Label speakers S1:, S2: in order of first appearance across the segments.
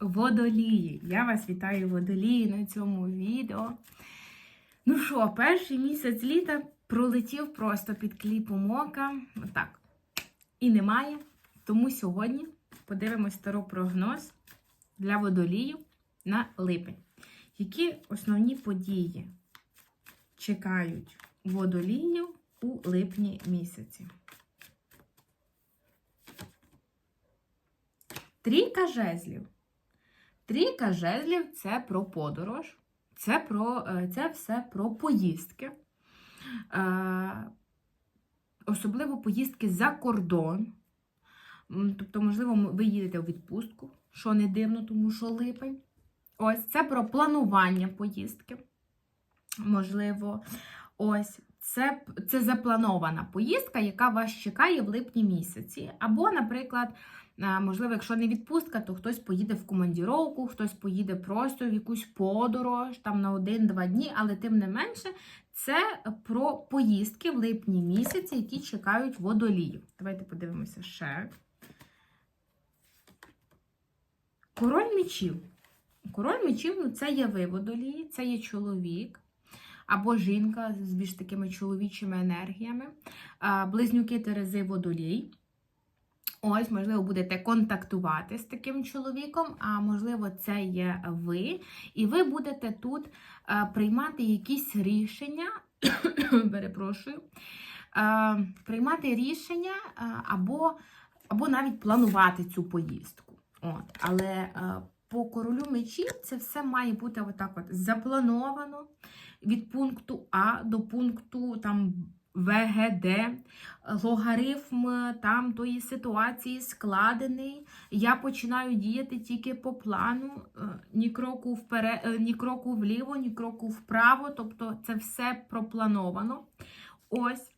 S1: водолії. Я вас вітаю водолії на цьому відео. Ну що, перший місяць літа пролетів просто під кліпом ока. Отак. І немає. Тому сьогодні подивимось старопрогноз для водолію на липень. Які основні події чекають водолію у липні місяці? Трійка жезлів. Трійка жезлів це про подорож, це, про, е, це все про поїздки. Е, Особливо поїздки за кордон. Тобто, можливо, ви їдете у відпустку, що не дивно, тому що липень. Ось це про планування поїздки. Можливо, ось це, це запланована поїздка, яка вас чекає в липні місяці. Або, наприклад, Можливо, якщо не відпустка, то хтось поїде в командіровку, хтось поїде просто в якусь подорож там на один-два дні, але тим не менше, це про поїздки в липні місяці, які чекають водолію. Давайте подивимося ще. Король мечів. Король мечів ну, це є ви водолії, це є чоловік. Або жінка з більш такими чоловічими енергіями, близнюки Терези водолій. Ось, можливо, будете контактувати з таким чоловіком, а можливо, це є ви. І ви будете тут е, приймати якісь рішення, перепрошую, е, приймати рішення е, або, або навіть планувати цю поїздку. От. Але по королю мечів це все має бути отак от заплановано від пункту А до пункту там ВГД, логарифм там тої ситуації складений. Я починаю діяти тільки по плану, е, ні кроку вперед, е, ні кроку вліво, ні кроку вправо. Тобто це все проплановано. Ось.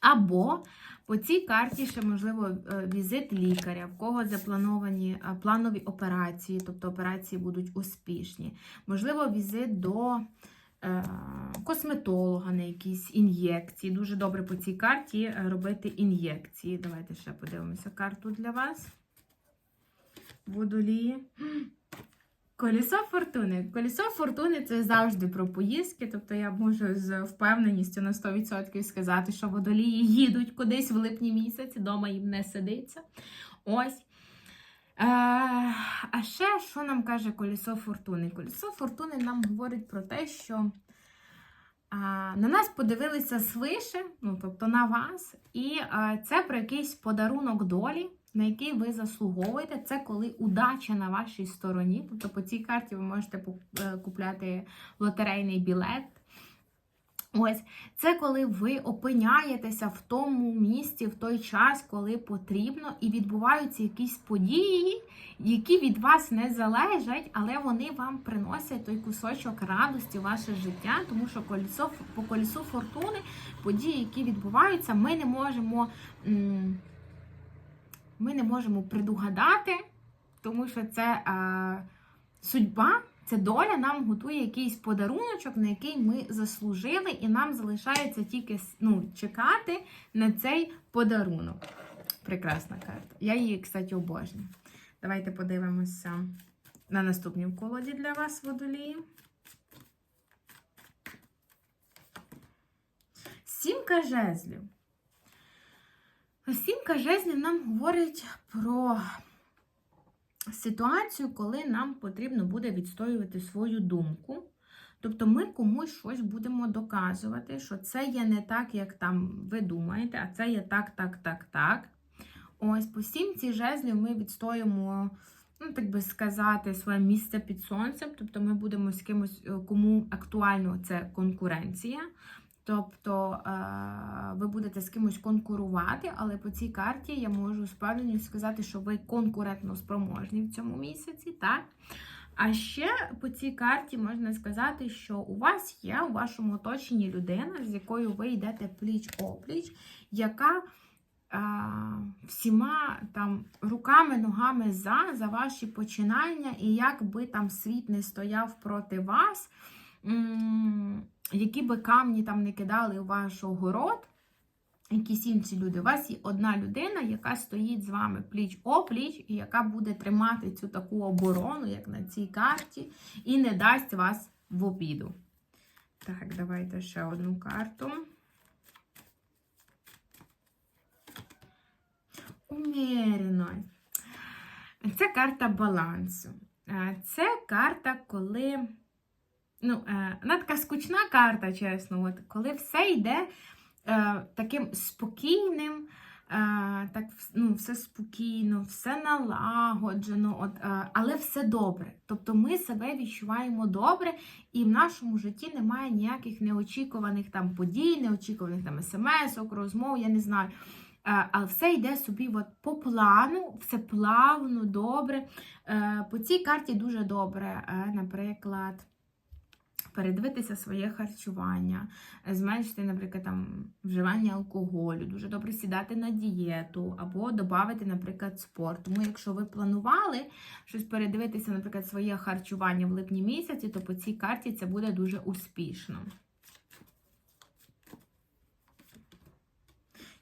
S1: Або по цій карті ще, можливо, е, візит лікаря, в кого заплановані планові операції, тобто операції будуть успішні. Можливо, візит до косметолога на якісь ін'єкції. Дуже добре по цій карті е, робити ін'єкції. Давайте ще подивимося карту для вас. Водолії. Колесо фортуни. Колесо фортуни це завжди про поїздки. Тобто я можу з впевненістю на 100% сказати, що водолії їдуть кудись в липні місяці, дома їм не сидиться. Ось. Ще, що нам каже колесо фортуни? Колесо фортуни нам говорить про те, що а, на нас подивилися свише, ну, тобто на вас, і а, це про якийсь подарунок долі, на який ви заслуговуєте. Це коли удача на вашій стороні. Тобто по цій карті ви можете е, купляти лотерейний білет. Ось, це коли ви опиняєтеся в тому місці в той час, коли потрібно, і відбуваються якісь події, які від вас не залежать, але вони вам приносять той кусочок радості в ваше життя, тому що колесо, по колесу фортуни, події, які відбуваються, ми не можемо. Ми не можемо предугадати, тому що це е, судьба, це доля нам готує якийсь подаруночок, на який ми заслужили, і нам залишається тільки ну, чекати на цей подарунок. Прекрасна карта. Я її, кстати, обожнюю. Давайте подивимося на наступній колоді для вас водолії. Сімка жезлів. Сімка жезлів нам говорить про ситуацію, коли нам потрібно буде відстоювати свою думку. Тобто ми комусь щось будемо доказувати, що це є не так, як там ви думаєте, а це є так, так, так, так. Ось по сімці жезлів ми відстоїмо, ну так би сказати, своє місце під сонцем. Тобто ми будемо з кимось, е, кому актуально це конкуренція. Тобто е, ви будете з кимось конкурувати, але по цій карті я можу з впевненістю сказати, що ви конкурентно спроможні в цьому місяці, так? А ще по цій карті можна сказати, що у вас є у вашому оточенні людина, з якою ви йдете пліч-опліч, яка а, всіма там руками, ногами за, за ваші починання, і як би там світ не стояв проти вас, які би камні там не кидали у ваш огород, якісь інші люди. У вас є одна людина, яка стоїть з вами пліч опліч, і яка буде тримати цю таку оборону, як на цій карті, і не дасть вас в обіду. Так, давайте ще одну карту. Умірено. Це карта балансу. Е, Це карта, коли. Ну, е, вона така скучна карта, чесно, от, коли все йде е, таким спокійним, е, так, ну, все спокійно, все налагоджено, от, е, але все добре. Тобто ми себе відчуваємо добре, і в нашому житті немає ніяких неочікуваних там подій, неочікуваних там смс-ок, розмов, я не знаю. Е, А все йде собі от по плану, все плавно, добре. Е, По цій карті дуже добре, е, наприклад, передивитися своє харчування, е, зменшити, наприклад, там, вживання алкоголю, дуже добре сідати на дієту, або додати, наприклад, спорт. Тому, якщо ви планували щось передивитися, наприклад, своє харчування в липні місяці, то по цій карті це буде дуже успішно.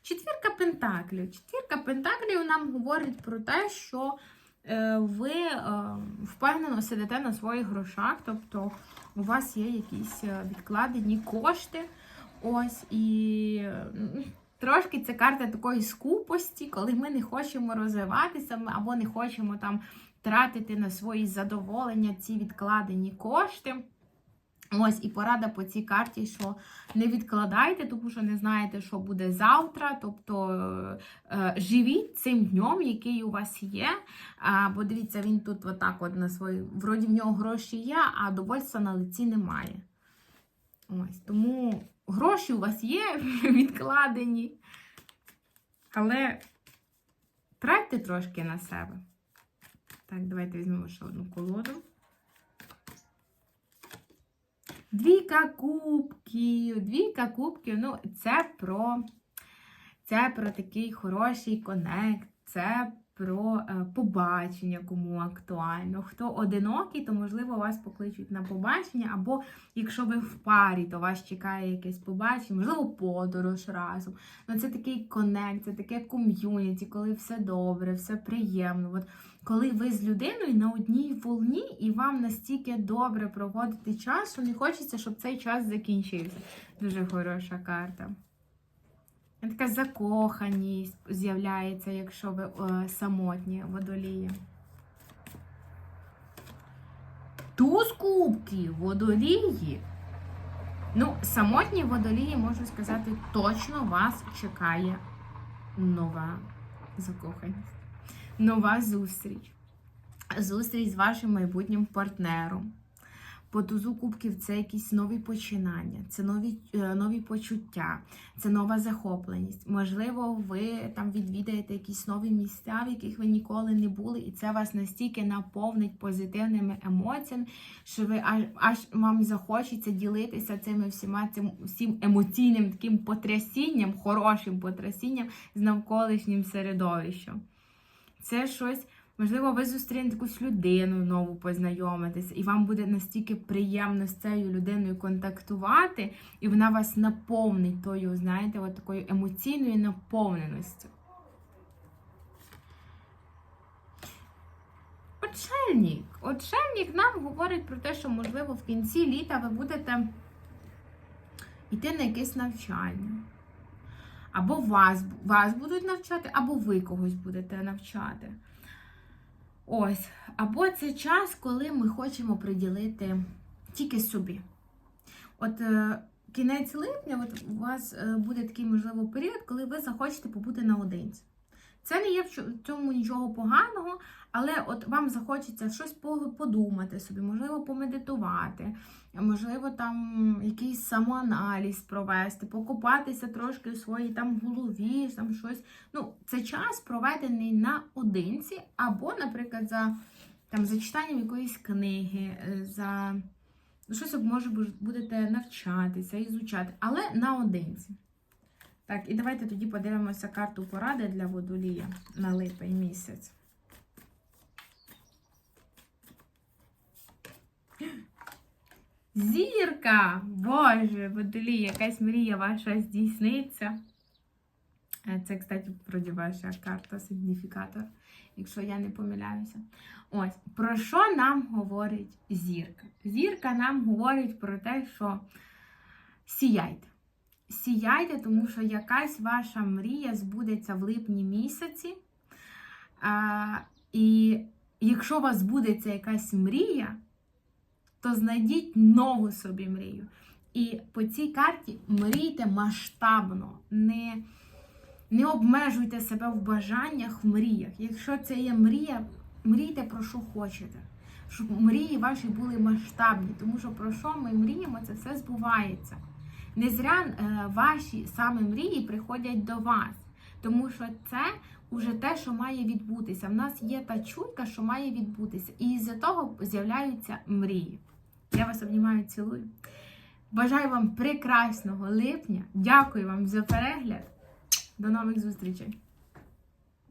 S1: Четвірка пентаклів. Четвірка пентаклів нам говорить про те, що ви е, впевнено сидите на своїх грошах, тобто у вас є якісь е, відкладені кошти. Ось і трошки це карта такої скупості, коли ми не хочемо розвиватися або не хочемо там тратити на свої задоволення ці відкладені кошти. Ось і порада по цій карті, що не відкладайте, тому що не знаєте, що буде завтра. Тобто е, е, живіть цим днем, який у вас є. Бо дивіться, він тут отак от на свої, вроді в нього гроші є, а довольства на лиці немає. Ось, тому гроші у вас є відкладені. Але тратьте трошки на себе. Так, давайте візьмемо ще одну колоду. Двійка кубків, двійка кубків, ну, це про, це про такий хороший конект, це про е, побачення, кому актуально. Хто одинокий, то, можливо, вас покличуть на побачення, або якщо ви в парі, то вас чекає якесь побачення, можливо, подорож разом. Ну, це такий конект, це таке ком'юніті, коли все добре, все приємно. От, коли ви з людиною на одній волні і вам настільки добре проводити час, що не хочеться, щоб цей час закінчився. Дуже хороша карта. Така закоханість з'являється, якщо ви е, самотні водолії. Туз кубків, водолії. Ну, самотні водолії, можу сказати, точно вас чекає нова закоханість нова зустріч. Зустріч з вашим майбутнім партнером. По тузу кубків це якісь нові починання, це нові е, нові почуття, це нова захопленість. Можливо, ви там відвідаєте якісь нові місця, в яких ви ніколи не були, і це вас настільки наповнить позитивними емоціями, що ви аж аж вам захочеться ділитися цими всіма цим всім емоційним таким потрясінням, хорошим потрясінням з навколишнім середовищем. Це щось, можливо, ви зустрінете якусь людину нову познайомитися, і вам буде настільки приємно з цією людиною контактувати, і вона вас наповнить тою, знаєте, от такою емоційною наповненістю. Отшельник. Отшельник нам говорить про те, що, можливо, в кінці літа ви будете йти на якесь навчання. Або вас, вас будуть навчати, або ви когось будете навчати. Ось. Або це час, коли ми хочемо приділити тільки собі. От е, кінець липня, от у вас е, буде такий, можливо, період, коли ви захочете побути наодинці. Це не є в цьому нічого поганого, але от вам захочеться щось подумати собі, можливо, помедитувати, можливо, там якийсь самоаналіз провести, покупатися трошки у своїй там голові, там щось. Ну, це час проведений наодинці, або, наприклад, за там, за читанням якоїсь книги, за щось може будете навчатися, ізучати, але наодинці. Так, і давайте тоді подивимося карту поради для водолія на липень місяць. Зірка! Боже, водолій, якась мрія ваша здійсниться. Е, Це, кстати, вроді карта, сигніфікатор, якщо я не помиляюся. Ось, про що нам говорить зірка? Зірка нам говорить про те, що сіяйте. Сіяйте, тому що якась ваша мрія збудеться в липні місяці. А, і якщо у вас збудеться якась мрія, то знайдіть нову собі мрію. І по цій карті мрійте масштабно, не, не обмежуйте себе в бажаннях, в мріях. Якщо це є мрія, мрійте про що хочете. Щоб мрії ваші були масштабні, тому що про що ми мріємо, це все збувається. Не зря е, ваші саме мрії приходять до вас, тому що це уже те, що має відбутися. В нас є та чуйка, що має відбутися, і з-за того з'являються мрії. Я вас обнімаю, цілую. Бажаю вам прекрасного липня. Дякую вам за перегляд. До нових зустрічей!